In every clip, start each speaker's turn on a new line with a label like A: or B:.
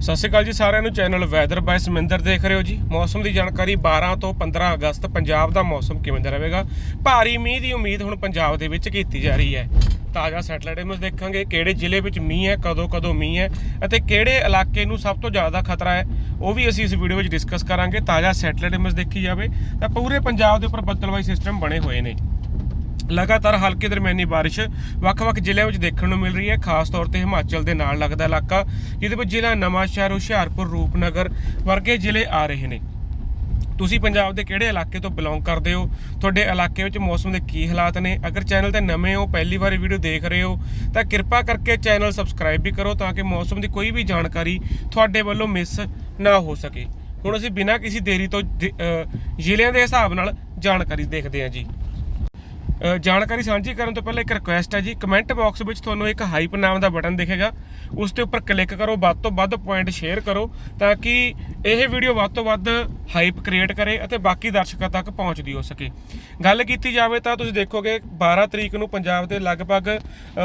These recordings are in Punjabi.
A: ਸਤਿ ਸ਼੍ਰੀ ਅਕਾਲ ਜੀ ਸਾਰਿਆਂ ਨੂੰ। ਚੈਨਲ ਵੈਦਰ ਬਾਈ ਸਮਿੰਦਰ ਦੇਖ ਰਹੇ ਹੋ ਜੀ। ਮੌਸਮ ਦੀ ਜਾਣਕਾਰੀ 12 ਤੋਂ 15 ਅਗਸਤ ਪੰਜਾਬ ਦਾ ਮੌਸਮ ਕਿਵੇਂ ਦਾ ਰਹੇਗਾ। ਭਾਰੀ ਮੀਂਹ ਦੀ ਉਮੀਦ ਹੁਣ ਪੰਜਾਬ ਦੇ ਵਿੱਚ ਕੀਤੀ ਜਾ ਰਹੀ ਹੈ। ਤਾਜ਼ਾ ਸੈਟਲਾਈਟ ਇਮੇਜ ਦੇਖਾਂਗੇ ਕਿਹੜੇ ਜ਼ਿਲ੍ਹੇ ਵਿੱਚ ਮੀਂਹ ਹੈ, ਕਦੋਂ ਕਦੋਂ ਮੀਂਹ ਹੈ ਅਤੇ ਕਿਹੜੇ ਇਲਾਕੇ ਨੂੰ ਸਭ ਤੋਂ ਜ਼ਿਆਦਾ ਖਤਰਾ ਹੈ, ਉਹ ਵੀ ਅਸੀਂ ਇਸ ਵੀਡੀਓ ਵਿੱਚ ਡਿਸਕਸ ਕਰਾਂਗੇ। ਤਾਜ਼ਾ ਸੈਟਲਾਈਟ ਇਮੇਜ ਦੇਖੀ ਜਾਵੇ ਤਾਂ ਪੂਰੇ ਪੰਜਾਬ ਦੇ ਉੱਪਰ ਬੱਦਲਵਾਈ ਸਿਸਟਮ ਬਣੇ ਹੋਏ ਨੇ। ਲਗਾਤਾਰ ਹਲਕੀ ਦਰਮਿਆਨੀ ਬਾਰਿਸ਼ ਵੱਖ-ਵੱਖ ਜ਼ਿਲ੍ਹਿਆਂ ਵਿੱਚ ਦੇਖਣ ਨੂੰ ਮਿਲ ਰਹੀ ਹੈ। ਖਾਸ ਤੌਰ ਤੇ ਹਿਮਾਚਲ ਦੇ ਨਾਲ ਲੱਗਦਾ ਇਲਾਕਾ, ਜਿਹਦੇ ਵਿੱਚ ਜ਼ਿਲ੍ਹਾ ਨਵਾਂਸ਼ਹਿਰ, ਹੁਸ਼ਿਆਰਪੁਰ, ਰੂਪਨਗਰ ਵਰਗੇ ਜ਼ਿਲ੍ਹੇ ਆ ਰਹੇ ਨੇ। ਤੁਸੀਂ ਪੰਜਾਬ ਦੇ ਕਿਹੜੇ ਇਲਾਕੇ ਤੋਂ ਬਿਲੋਂਗ ਕਰਦੇ ਹੋ? ਤੁਹਾਡੇ ਇਲਾਕੇ ਵਿੱਚ ਮੌਸਮ ਦੇ ਕੀ ਹਾਲਾਤ ਨੇ? ਅਗਰ ਚੈਨਲ ਤੇ ਨਵੇਂ ਹੋ, ਪਹਿਲੀ ਵਾਰੀ ਵੀਡੀਓ ਦੇਖ ਰਹੇ ਹੋ, ਤਾਂ ਕਿਰਪਾ ਕਰਕੇ ਚੈਨਲ ਸਬਸਕ੍ਰਾਈਬ ਵੀ ਕਰੋ ਤਾਂ ਕਿ ਮੌਸਮ ਦੀ ਕੋਈ ਵੀ ਜਾਣਕਾਰੀ ਤੁਹਾਡੇ ਵੱਲੋਂ ਮਿਸ ਨਾ ਹੋ ਸਕੇ। ਹੁਣ ਅਸੀਂ ਬਿਨਾਂ ਕਿਸੇ ਦੇਰੀ ਤੋਂ ਜ਼ਿਲ੍ਹਿਆਂ ਦੇ ਹਿਸਾਬ ਨਾਲ ਜਾਣਕਾਰੀ ਦੇਖਦੇ ਹਾਂ ਜੀ। ਜਾਣਕਾਰੀ ਸਾਂਝੀ ਕਰਨ ਤੋਂ ਪਹਿਲਾਂ ਇੱਕ ਰਿਕੁਐਸਟ ਹੈ ਜੀ। ਕਮੈਂਟ ਬਾਕਸ ਵਿੱਚ ਤੁਹਾਨੂੰ ਇੱਕ ਹਾਈਪ ਨਾਮ ਦਾ ਬਟਨ ਦਿਖੇਗਾ। ਉਸ ਦੇ ਉੱਪਰ ਕਲਿੱਕ ਕਰੋ, ਵੱਧ ਤੋਂ ਵੱਧ ਪੁਆਇੰਟ ਸ਼ੇਅਰ ਕਰੋ ਤਾਂ ਕਿ ਇਹ ਵੀਡੀਓ ਵੱਧ ਤੋਂ ਵੱਧ ਹਾਈਪ ਕ੍ਰੀਏਟ ਕਰੇ ਅਤੇ ਬਾਕੀ ਦਰਸ਼ਕਾਂ ਤੱਕ ਪਹੁੰਚਦੀ ਹੋ ਸਕੇ। ਗੱਲ ਕੀਤੀ ਜਾਵੇ ਤਾਂ ਤੁਸੀਂ ਦੇਖੋਗੇ 12 ਤਰੀਕ ਨੂੰ ਪੰਜਾਬ ਦੇ ਲਗਭਗ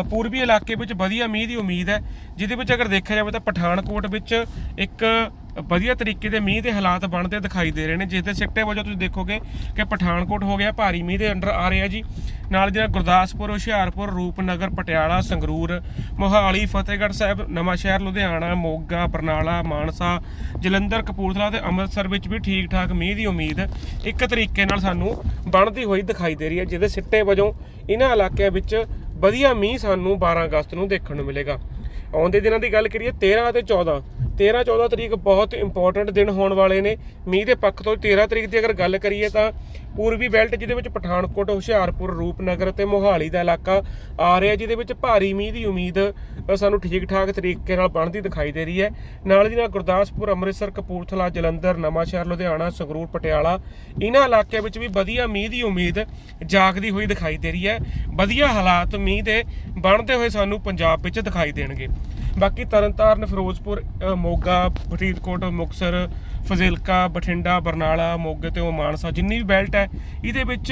A: ਪੂਰਬੀ ਇਲਾਕੇ ਵਿੱਚ ਵਧੀਆ ਮੀਂਹ ਦੀ ਉਮੀਦ ਹੈ। ਜਿਹਦੇ ਵਿੱਚ ਅਗਰ ਦੇਖਿਆ ਜਾਵੇ ਤਾਂ ਪਠਾਨਕੋਟ ਵਿੱਚ ਇੱਕ ਵਧੀਆ ਤਰੀਕੇ ਦੇ ਮੀਂਹ ਦੇ ਹਾਲਾਤ ਬਣਦੇ ਦਿਖਾਈ ਦੇ ਰਹੇ ਨੇ, ਜਿਸ ਦੇ ਸਿੱਟੇ ਵਜੋਂ ਤੁਸੀਂ ਦੇਖੋਗੇ ਕਿ ਪਠਾਨਕੋਟ ਹੋ ਗਿਆ, ਭਾਰੀ ਮੀਂਹ ਦੇ ਅੰਡਰ ਆ ਰਿਹਾ ਜੀ। ਨਾਲ ਜਿਹੜਾ ਗੁਰਦਾਸਪੁਰ, ਹੁਸ਼ਿਆਰਪੁਰ, ਰੂਪਨਗਰ, ਪਟਿਆਲਾ, ਸੰਗਰੂਰ, ਮੋਹਾਲੀ, ਫਤਿਹਗੜ੍ਹ ਸਾਹਿਬ ਨਵਾਂ ਸ਼ਹਿਰ ਲੁਧਿਆਣਾ, ਮੋਗਾ, ਬਰਨਾਲਾ, ਮਾਨਸਾ, ਜਲੰਧਰ, ਕਪੂਰਥਲਾ ਤੇ ਅੰਮ੍ਰਿਤਸਰ ਵਿੱਚ ਵੀ ਠੀਕ ਠਾਕ ਮੀਂਹ ਦੀ ਉਮੀਦ ਇੱਕ ਤਰੀਕੇ ਨਾਲ ਸਾਨੂੰ ਬਣਦੀ ਹੋਈ ਦਿਖਾਈ ਦੇ ਰਹੀ ਹੈ, ਜਿਹਦੇ ਸਿੱਟੇ ਵਜੋਂ ਇਹਨਾਂ ਇਲਾਕਿਆਂ ਵਿੱਚ ਵਧੀਆ ਮੀਂਹ ਸਾਨੂੰ 12 ਅਗਸਤ ਨੂੰ ਦੇਖਣ ਨੂੰ ਮਿਲੇਗਾ। ਆਉਂਦੇ ਦਿਨਾਂ ਦੀ ਗੱਲ ਕਰੀਏ 13 ਅਤੇ 14 13 14 ਤਰੀਕ ਬਹੁਤ ਇੰਪੋਰਟੈਂਟ ਦਿਨ ਹੋਣ ਵਾਲੇ ਨੇ। ਮੀਂਹ ਦੇ ਪੱਖ ਤੋਂ 13 ਤਰੀਕ ਦੀ ਅਗਰ ਗੱਲ ਕਰੀਏ ਤਾਂ ਪੂਰਬੀ ਬੈਲਟ, ਜਿਹਦੇ ਵਿੱਚ ਪਠਾਨਕੋਟ, ਹੁਸ਼ਿਆਰਪੁਰ, ਰੂਪਨਗਰ ਤੇ ਮੋਹਾਲੀ ਦਾ ਇਲਾਕਾ ਆ ਰਿਹਾ, ਜਿਹਦੇ ਵਿੱਚ ਭਾਰੀ ਮੀਂਹ ਦੀ ਉਮੀਦ ਸਾਨੂੰ ਠੀਕ ਠਾਕ ਤਰੀਕੇ ਨਾਲ ਬਣਦੀ ਦਿਖਾਈ ਦੇ ਰਹੀ ਹੈ। ਨਾਲ ਦੀ ਨਾਲ ਗੁਰਦਾਸਪੁਰ, ਅੰਮ੍ਰਿਤਸਰ, ਕਪੂਰਥਲਾ, ਜਲੰਧਰ, ਨਵਾਂਸ਼ਹਿਰ, ਲੁਧਿਆਣਾ, ਸੰਗਰੂਰ, ਪਟਿਆਲਾ ਇਹਨਾਂ ਇਲਾਕਿਆਂ ਵਿੱਚ ਵੀ ਵਧੀਆ ਮੀਂਹ ਦੀ ਉਮੀਦ ਜਾਗਦੀ ਹੋਈ ਦਿਖਾਈ ਦੇ ਰਹੀ ਹੈ। ਵਧੀਆ ਹਾਲਾਤ ਮੀਂਹ ਦੇ ਬਣਦੇ ਹੋਏ ਸਾਨੂੰ ਪੰਜਾਬ ਵਿੱਚ ਦਿਖਾਈ ਦੇਣਗੇ। ਬਾਕੀ ਤਰਨਤਾਰਨ, ਫਿਰੋਜ਼ਪੁਰ ਮੋਗਾ, ਫਰੀਦਕੋਟ ਮੁਕਸਰ ਫਜ਼ਿਲਕਾ, ਬਠਿੰਡਾ, ਬਰਨਾਲਾ, ਮੋਗੇ ਤੇ ਉਹ ਮਾਨਸਾ ਜਿੰਨੀ ਵੀ ਬੈਲਟ ਹੈ, ਇਹਦੇ ਵਿੱਚ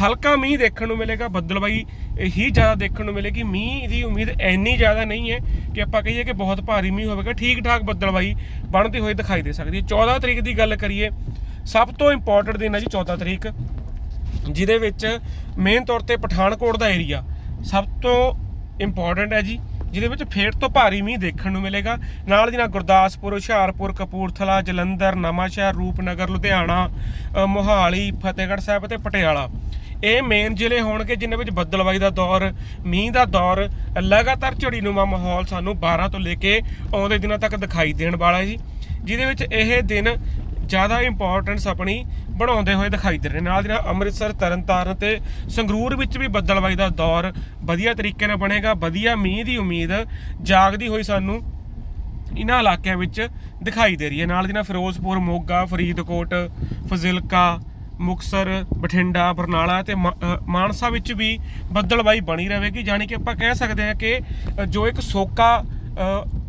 A: ਹਲਕਾ ਮੀਂਹ ਦੇਖਣ ਨੂੰ ਮਿਲੇਗਾ ਬੱਦਲਬਾਈ ਹੀ ਜ਼ਿਆਦਾ ਦੇਖਣ ਨੂੰ ਮਿਲੇਗੀ। ਮੀਂਹ ਦੀ ਉਮੀਦ ਇੰਨੀ ਜ਼ਿਆਦਾ ਨਹੀਂ ਹੈ ਕਿ ਆਪਾਂ ਕਹੀਏ ਕਿ ਬਹੁਤ ਭਾਰੀ ਮੀਂਹ ਹੋਵੇਗਾ ਠੀਕ ਠਾਕ ਬੱਦਲਬਾਈ ਬਣਦੀ ਹੋਈ ਦਿਖਾਈ ਦੇ ਸਕਦੀ ਹੈ। 14 ਤਰੀਕ ਦੀ ਗੱਲ ਕਰੀਏ, ਸਭ ਤੋਂ ਇੰਪੋਰਟੈਂਟ ਦਿਨ ਹੈ ਜੀ 14 ਤਰੀਕ, ਜਿਹਦੇ ਵਿੱਚ ਮੇਨ ਤੌਰ ਤੇ ਪਠਾਨਕੋਟ ਦਾ ਏਰੀਆ ਸਭ ਤੋਂ ਇੰਪੋਰਟੈਂਟ ਹੈ ਜੀ। ਜਿਹਦੇ ਵਿੱਚ ਫੇਰ ਤੋਂ ਭਾਰੀ ਮੀਂਹ ਦੇਖਣ ਨੂੰ ਮਿਲੇਗਾ। ਨਾਲ ਦੀ ਨਾਲ ਗੁਰਦਾਸਪੁਰ, ਹੁਸ਼ਿਆਰਪੁਰ, ਕਪੂਰਥਲਾ, ਜਲੰਧਰ, ਨਵਾਂਸ਼ਹਿਰ, ਰੂਪਨਗਰ, ਲੁਧਿਆਣਾ ਮੋਹਾਲੀ, ਫਤਿਹਗੜ੍ਹ ਸਾਹਿਬ ਅਤੇ ਪਟਿਆਲਾ। ਇਹ ਮੇਨ ਜ਼ਿਲ੍ਹੇ ਹੋਣਗੇ ਜਿਨ੍ਹਾਂ ਵਿੱਚ ਬੱਦਲਵਾਈ ਦਾ ਦੌਰ, ਮੀਂਹ ਦਾ ਦੌਰ, ਲਗਾਤਾਰ ਝੜੀਨੁਮਾ ਮਾਹੌਲ ਸਾਨੂੰ 12 ਤੋਂ ਲੈ ਕੇ ਆਉਂਦੇ ਦਿਨਾਂ ਤੱਕ ਦਿਖਾਈ ਦੇਣ ਵਾਲਾ ਹੈ ਜੀ। ਜਿਹਦੇ ਵਿੱਚ ਇਹ ਦਿਨ ਜ਼ਿਆਦਾ ਇੰਪੋਰਟੈਂਸ ਆਪਣੀ ਬਣਾਉਂਦੇ ਹੋਏ ਦਿਖਾਈ ਦੇ ਰਹੇ ਨਾਲ ਦੀ ਨਾਲ ਅੰਮ੍ਰਿਤਸਰ, ਤਰਨਤਾਰਨ ਤੇ ਸੰਗਰੂਰ ਵਿੱਚ ਵੀ ਬੱਦਲਬਾਈ ਦਾ ਦੌਰ ਵਧੀਆ ਤਰੀਕੇ ਨਾਲ ਬਣੇਗਾ। ਵਧੀਆ ਮੀਂਹ ਦੀ ਉਮੀਦ ਜਾਗਦੀ ਹੋਈ ਸਾਨੂੰ ਇਹਨਾਂ ਇਲਾਕਿਆਂ ਵਿੱਚ ਦਿਖਾਈ ਦੇ ਰਹੀ ਹੈ। ਨਾਲ ਦੀ ਨਾਲ ਫਿਰੋਜ਼ਪੁਰ, ਮੋਗਾ, ਫਰੀਦਕੋਟ, ਫਜ਼ਿਲਕਾ, ਮੁਕਸਰ, ਬਠਿੰਡਾ, ਬਰਨਾਲਾ ਤੇ ਮਾ- ਮਾਨਸਾ ਵਿੱਚ ਵੀ ਬੱਦਲਬਾਈ ਬਣੀ ਰਹੇਗੀ। ਜਾਣੀ ਕਿ ਆਪਾਂ ਕਹਿ ਸਕਦੇ ਹਾਂ ਕਿ ਜੋ ਇੱਕ ਸੋਕਾ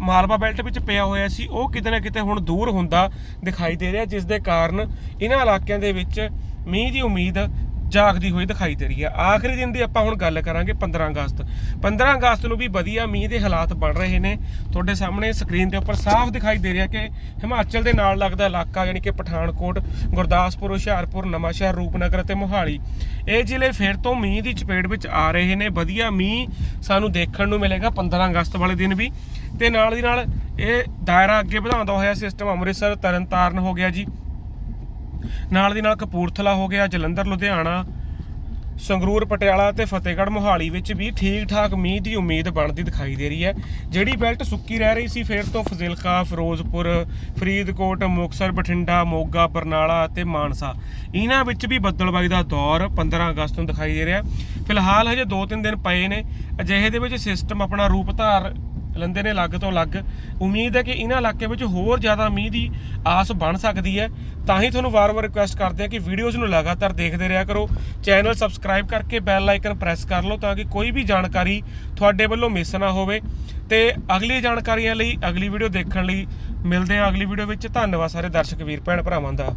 A: ਮਾਲਵਾ ਬੈਲਟ ਵਿੱਚ ਪਿਆ ਹੋਇਆ ਸੀ, ਉਹ ਕਿਤੇ ਨਾ ਕਿਤੇ ਹੁਣ ਦੂਰ ਹੁੰਦਾ ਦਿਖਾਈ ਦੇ ਰਿਹਾ, ਜਿਸ ਦੇ ਕਾਰਨ ਇਹਨਾਂ ਇਲਾਕਿਆਂ ਦੇ ਵਿੱਚ ਮੀਂਹ ਦੀ ਉਮੀਦ ਜਾਗਦੀ ਹੋਈ ਦਿਖਾਈ ਦੇ ਰਹੀ ਹੈ। ਆਖਰੀ ਦਿਨ ਦੀ ਆਪਾਂ ਹੁਣ ਗੱਲ ਕਰਾਂਗੇ 15 ਅਗਸਤ। 15 ਅਗਸਤ ਨੂੰ ਵੀ ਵਧੀਆ ਮੀਂਹ ਦੇ ਹਾਲਾਤ ਬਣ ਰਹੇ ਨੇ। ਤੁਹਾਡੇ ਸਾਹਮਣੇ ਸਕਰੀਨ ਦੇ ਉੱਪਰ ਸਾਫ਼ ਦਿਖਾਈ ਦੇ ਰਿਹਾ ਕਿ ਹਿਮਾਚਲ ਦੇ ਨਾਲ ਲੱਗਦਾ ਇਲਾਕਾ ਯਾਨੀ ਕਿ ਪਠਾਨਕੋਟ, ਗੁਰਦਾਸਪੁਰ, ਹੁਸ਼ਿਆਰਪੁਰ, ਨਵਾਂਸ਼ਹਿਰ, ਰੂਪਨਗਰ ਅਤੇ ਮੋਹਾਲੀ। ਇਹ ਜ਼ਿਲ੍ਹੇ ਫਿਰ ਤੋਂ ਮੀਂਹ ਦੀ ਚਪੇਟ ਵਿੱਚ ਆ ਰਹੇ ਨੇ। ਵਧੀਆ ਮੀਂਹ ਸਾਨੂੰ ਦੇਖਣ ਨੂੰ ਮਿਲੇਗਾ 15 ਅਗਸਤ ਵਾਲੇ ਦਿਨ ਵੀ। ਤੇ ਨਾਲ ਦੀ ਨਾਲ ਇਹ ਦਾਇਰਾ ਅੱਗੇ ਵਧਾਉਂਦਾ ਹੋਇਆ ਸਿਸਟਮ ਅੰਮ੍ਰਿਤਸਰ, ਤਰਨਤਾਰਨ ਹੋ ਗਿਆ ਜੀ। ਨਾਲ ਦੀ ਨਾਲ ਕਪੂਰਥਲਾ ਹੋ ਗਿਆ, ਜਲੰਧਰ, ਲੁਧਿਆਣਾ, ਸੰਗਰੂਰ, ਪਟਿਆਲਾ ਤੇ ਫਤਿਹਗੜ੍ਹ, ਮੋਹਾਲੀ ਵਿੱਚ ਵੀ ਠੀਕ ਠਾਕ ਮੀਂਹ ਦੀ ਉਮੀਦ ਬਣਦੀ ਦਿਖਾਈ ਦੇ ਰਹੀ ਹੈ। ਜਿਹੜੀ ਬੈਲਟ ਸੁੱਕੀ ਰਹਿ ਰਹੀ ਸੀ, ਫਿਰ ਤੋਂ ਫਜ਼ਿਲਕਾ, ਫਿਰੋਜ਼ਪੁਰ, ਫਰੀਦਕੋਟ ਮੁਕਸਰ ਬਠਿੰਡਾ, ਮੋਗਾ, ਬਰਨਾਲਾ ਅਤੇ ਮਾਨਸਾ। ਇਹਨਾਂ ਵਿੱਚ ਵੀ ਬੱਦਲਬਾਈ ਦਾ ਦੌਰ 15 ਅਗਸਤ ਨੂੰ ਦਿਖਾਈ ਦੇ ਰਿਹਾ ਫਿਲਹਾਲ ਹਜੇ 2-3 ਦਿਨ ਪਏ ਨੇ। ਅਜਿਹੇ ਦੇ ਵਿੱਚ ਸਿਸਟਮ ਆਪਣਾ ਰੂਪ ਧਾਰ ਲੈਂਦੇ ਨੇ ਅਲੱਗ ਤੋਂ ਅਲੱਗ ਉਮੀਦ ਹੈ ਕਿ ਇਹਨਾਂ ਇਲਾਕੇ ਵਿੱਚ ਹੋਰ ਜ਼ਿਆਦਾ ਮੀਂਹ ਦੀ ਆਸ ਬਣ ਸਕਦੀ ਹੈ। ਤਾਂ ਹੀ ਤੁਹਾਨੂੰ ਵਾਰ-ਵਾਰ ਰਿਕੁਐਸਟ ਕਰਦੇ ਹਾਂ ਕਿ ਵੀਡੀਓਜ਼ ਨੂੰ ਲਗਾਤਾਰ ਦੇਖਦੇ ਰਿਹਾ ਕਰੋ। ਚੈਨਲ ਸਬਸਕ੍ਰਾਈਬ ਕਰਕੇ ਬੈਲ ਆਈਕਨ ਪ੍ਰੈਸ ਕਰ ਲਓ ਤਾਂ ਕਿ ਕੋਈ ਵੀ ਜਾਣਕਾਰੀ ਤੁਹਾਡੇ ਵੱਲੋਂ ਮਿਸ ਨਾ ਹੋਵੇ। ਤੇ ਅਗਲੀ ਜਾਣਕਾਰੀਆਂ ਲਈ ਅਗਲੀ ਵੀਡੀਓ ਦੇਖਣ ਲਈ ਮਿਲਦੇ ਹਾਂ ਅਗਲੀ ਵੀਡੀਓ ਵਿੱਚ। ਧੰਨਵਾਦ ਸਾਰੇ ਦਰਸ਼ਕ, ਵੀਰ, ਭੈਣ ਭਰਾਵਾਂ ਦਾ।